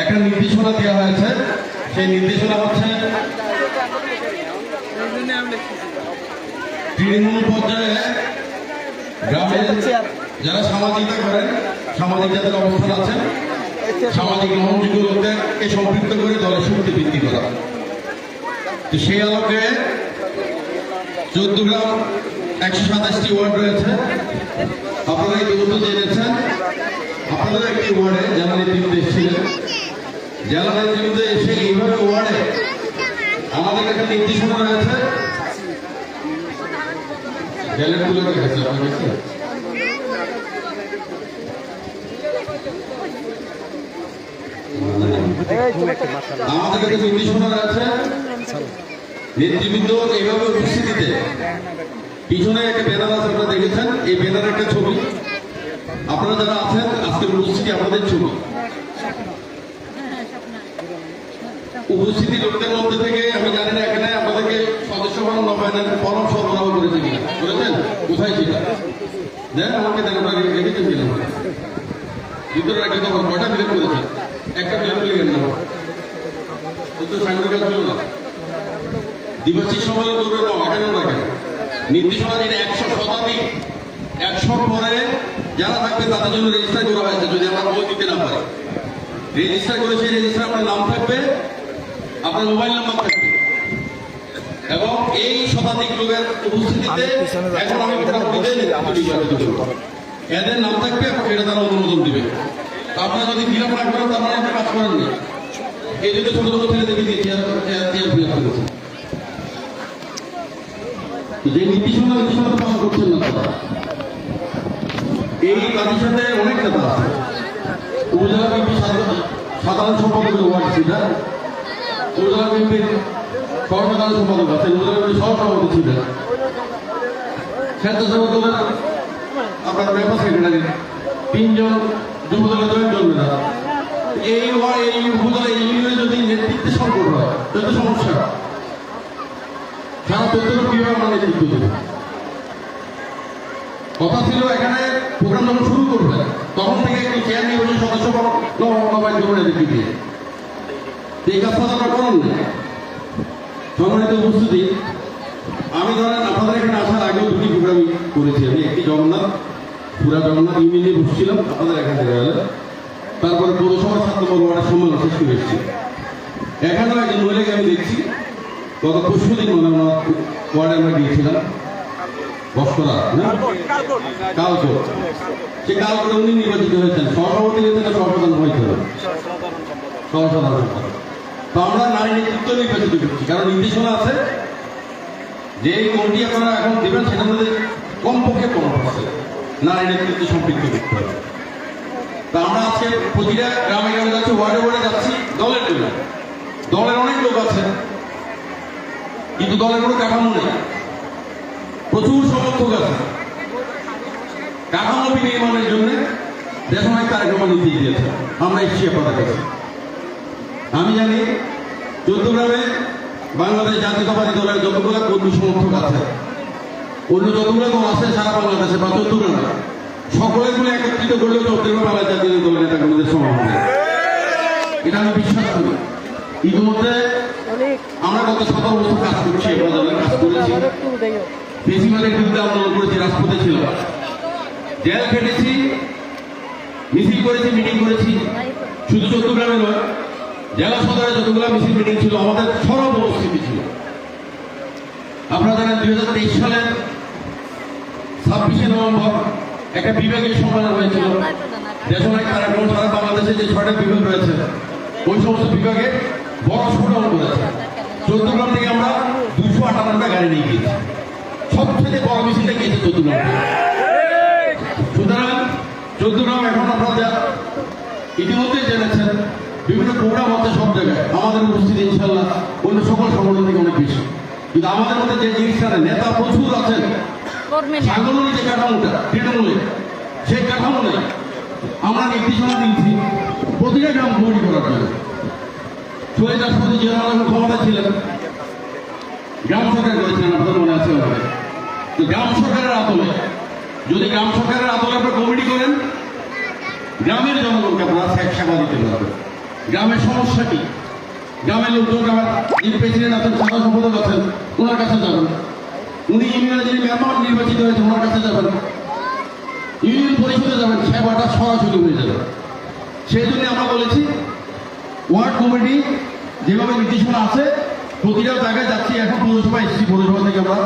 একটা নির্দেশনা দেওয়া হয়েছে। সেই নির্দেশনা হচ্ছে তৃণমূল পর্যায়ে গ্রামে যারা সামাজিকতা করেন সামাজিক যাদের অবস্থান আছেন সামাজিক গ্রহণযোগ্য লোকদেরকে সম্পৃক্ত করে দলের শক্তি বৃদ্ধি করা। তো সেই আলোকে চোদ্দ গ্রাম একশো সাতাশটি ওয়ার্ড রয়েছে। আপনারা এই ইতিমধ্যে জেনেছেন। আপনাদের একটি ওয়ার্ডে জেলা নেতৃত্বে এসেছিলেন জেলা নেতৃত্বে এসে এইভাবে ওয়ার্ডে আমাদের একটা নির্দেশনা রয়েছে। জেলের তুলে রেখেছে আপনার আমাদের কাছে নির্দেশনা রয়েছে। নেতৃবৃন্দ এইভাবে উপস্থিতিতে, পিছনে একটা ব্যানার আছে, আপনারা দেখেছেন? এই ব্যানার একটা ছবি। আপনারা যারা আছেন, আজকের উপস্থিতি আপনাদের ছবি উপস্থিতি লোকদের মধ্যে থেকে, আমি জানি না এখানে আপনাদেরকে সদস্য বানানো নবায়নের ফর্ম সরবরাহ করেছে কিনা। করেছেন? কোথায় ছিল দেন আমাকে দেন ওটা রেখেছেন কিনা ভিতরে রাখলে তো কয়টা ফিলেপ করেছেন একটা ফিলেপ গেলেন না তো সাংবাদিক ছিল না। দ্বিবার্ষিক সম্মেলন করবে না এখানেও রাখেন নির্দেশনা যেটা একশো শতাধিক। একশো পরে যারা থাকবে তাদের জন্য রেজিস্টার করা হয়েছে যদি আমরা বই দিতে না পারি। রেজিস্টার করে সেই রেজিস্টার আপনার নাম থাকবে আপনার মোবাইল নাম্বার থাকবে। এবং এই শতাধিক লোকের উপস্থিতিতে এখন আমি। এদের নাম থাকবে এটা তারা অনুমোদন দিবে। আপনারা যদি ফিল আপ না করেন তার মানে আপনি কাজ করেননি এই জন্য ছোট ছোট ছেলে দেখে যে নির্দেশনা নির্দেশনা তো পালন করছেন না তারা। এই তাদের সাথে অনেক নেতা আছে। উপজেলা বিএনপি সাধারণ সম্পাদকের ওয়ার্ড সেটা উপজেলা বিএনপির সহসাধারণ সম্পাদক আছেন উপজেলা বিএনপির সহসভাপতি ছিলেন স্বেচ্ছাসেবক দলের আপনার ব্যাপার সেক্রেটারি তিনজন যুবদলের দশজন নেতা এই ওয়া- এই উপজেলা, এই ইউনিয়নে যদি নেতৃত্বে সংকট হয় যত সমস্যা। সারা তথ্য কীভাবে আমরা নেতৃত্ব দেবো? কথা ছিল এখানে প্রোগ্রাম যখন শুরু করবে। তখন থেকে একটু চেয়ার নির্বাচন সদস্য নবায়ন করবেন এদেরকে দিয়ে তো এই তো আপনারা করেন না সম্মানিত উপস্থিতি, আমি ধরেন আপনাদের এখানে আসার আগেও দুটি প্রোগ্রাম করেছি। আমি একটি জগন্নাথ, পুরা জগন্নাথ ইউনিয়নে বসছিলাম আপনাদের এখান থেকে তারপরে সাত নম্বর ওয়ার্ডের সম্মেলন শেষ করে এসেছি। এখানেও একজন মহিলাকে আমি দেখছি। গত পরশু দিন মনে ওয়ার্ডে আমরা গিয়েছিলাম। বস্করা না? কালকে সে কালকে উনি নির্বাচিত হয়েছেন। সহসভাপতি হয়েছেন না সহসাধারণ হয়েছিল সহসাধারণ সম্পাদক। তো আমরা নারী নেতৃত্ব নির্বাচিত করছি। কারণ নির্দেশনা আছে যে এই আপনারা এখন দেবেন সেটার মধ্যে কমপক্ষে পনেরো পার্সেন্ট নারী নেতৃত্বে সম্পৃক্ত করতে হবে। তা আমরা আজকে প্রতিটা গ্রামে গ্রামে যাচ্ছি ওয়ার্ডে ওয়ার্ডে যাচ্ছি দলের জন্য। দলের অনেক লোক আছে কিন্তু দলের কোনো কাঠামো নেই। সমর্থক আছে কাঠামো জন্য দেশনায়ক কার্যক্রম নীতি দিয়েছে। আমরা এসছি আপনাদের আমি জানি চৌদ্দগ্রামে বাংলাদেশ জাতীয়তাবাদী দলের যতগুলো কর্মী সমর্থক আছে, অন্য যতগুলো দল আছে সারা বাংলাদেশে বা চৌদ্দগ্রামে সকলেগুলো একত্রিত করলে চৌদ্দগ্রাম বাংলা জাতীয় দলের নেতাকর্মীদের সমাবেশ হবে। এটা আমি বিশ্বাস করি। ইতিমধ্যে আমরা গত সতেরো বছর কাজ করছি কাজ করেছি। বেশিরভাগের বিরুদ্ধে আন্দোলন করেছি রাজপথে ছিল জেল খেটেছি, মিছিল করেছি, মিটিং করেছি। শুধু চট্টগ্রামে নয়, জেলা সদরে যতগুলো মিছিল, মিটিং ছিল, আমাদের সরব উপস্থিতি ছিল। আপনারা জানেন, দুই হাজার তেইশ সালের ছাব্বিশে নভেম্বর একটা বিভাগীয় সম্মেলন হয়েছিল। দেশনায়ক কার্যক্রম সারা বাংলাদেশে যে ছয়টা বিভাগ রয়েছে, ওই সমস্ত বিভাগে বড় শোডাউন করেছে। চৌদ্দগ্রাম থেকে আমরা দুশো আটান্নটা গাড়ি নিয়ে গিয়েছি। সবচেয়ে বড় মিছিলটা গিয়েছে চৌদ্দগ্রাম থেকে। সুতরাং চৌদ্দগ্রাম এখন আপনারা ইতিমধ্যে জেনেছেন বিভিন্ন প্রোগ্রাম হচ্ছে সব জায়গায় আমাদের উপস্থিতি ইনশাল্লাহ অন্য সকল সংগঠন থেকে অনেক বেশি। কিন্তু আমাদের মধ্যে যে জিনিসটা নেতা প্রচুর আছেন সাংগঠনিক যে কাঠামোটা তৃণমূলে সেই কাঠামো নেই আমরা নির্দেশনা দিয়েছি প্রতিটা গ্রাম তৈরি করার জন্য। শহীদ রাষ্ট্রপতি রহমান ক্ষমতা ছিলেন। গ্রাম সরকার করেছিলেন আপনাদের মনে আছে তো গ্রাম সরকারের আদলে। যদি গ্রাম সরকারের আদলে আপনারা কমিটি করেন, গ্রামের জনগণকে আপনারা সেবা দিতে পারবেন। গ্রামের সমস্যা কি? গ্রামের লোকজন গ্রামের যিনি প্রেসিডেন্ট আছেন, সাধারণ সম্পাদক আছেন, ওনার কাছে যাবেন। উনি ইউনিয়নে যিনি মেম্বার নির্বাচিত হয়েছে ওনার কাছে যাবেন। ইউনিয়ন পরিষদে যাবেন, সেবাটা সরাসরি হয়ে যাবে। সেই জন্য আমরা বলেছি, ওয়ার্ড কমিটি যেভাবে নির্দেশনা আছে, প্রতিটা জায়গায় যাচ্ছি, এখন পৌরসভা এসেছি, পৌরসভা থেকে আমরা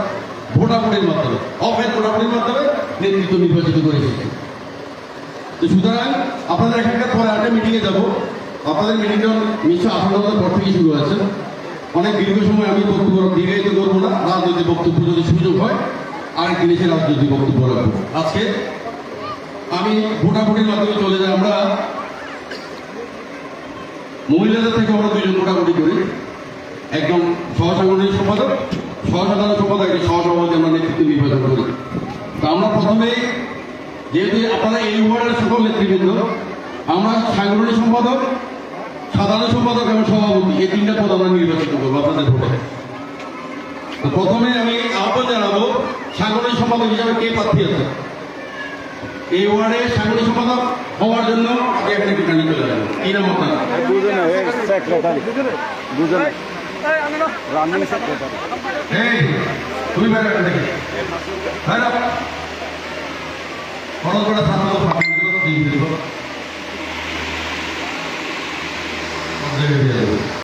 ভোটাভুটির মাধ্যমে, অফের ভোটাভুটির মাধ্যমে নেতৃত্ব নির্বাচিত করে এসেছি তো সুতরাং আপনাদের এখানকার পরে আরেকটা মিটিংয়ে যাব। আপনাদের মিটিংটা নিশ্চয় আঠারো পর থেকে শুরু হয়েছে। অনেক দীর্ঘ সময় আমি বক্তব্য দীর্ঘায়িত করব না, রাজনৈতিক বক্তব্য যদি সুযোগ হয় আরেকদিন এসে রাজনৈতিক বক্তব্য রাখব। আজকে আমি ভোটাভুটির মাধ্যমে চলে যাই, আমরা মহিলাদের থেকে আমরা দুজন মোটামুটি করি। একদম সহসাংগঠনিক সম্পাদক সহসাধারণ সম্পাদক একটি সহসভাপতি আমরা নেতৃত্ব নির্বাচন করি তো আমরা প্রথমে যেহেতু আপনারা এই ওয়ার্ডের সকল নেতৃবৃন্দ, আমরা সাংগঠনিক সম্পাদক, সাধারণ সম্পাদক এবং সভাপতি, এই তিনটা পদ আমরা নির্বাচিত করব আপনাদের ভোটে। প্রথমে আমি আহ্বান জানাব সাংগঠনিক সম্পাদক হিসাবে কে প্রার্থী আছে? এই ওয়ার্ডে সাংগঠনিক সম্পাদক হওয়ার জন্য এখানে একটু টানি চলে যাবেন। কি নাম আপনার? রানিং সেক্রেটারি এই তুই বাইরে দেখি বাইরে বড় বড় ছাত্র দিয়ে দিব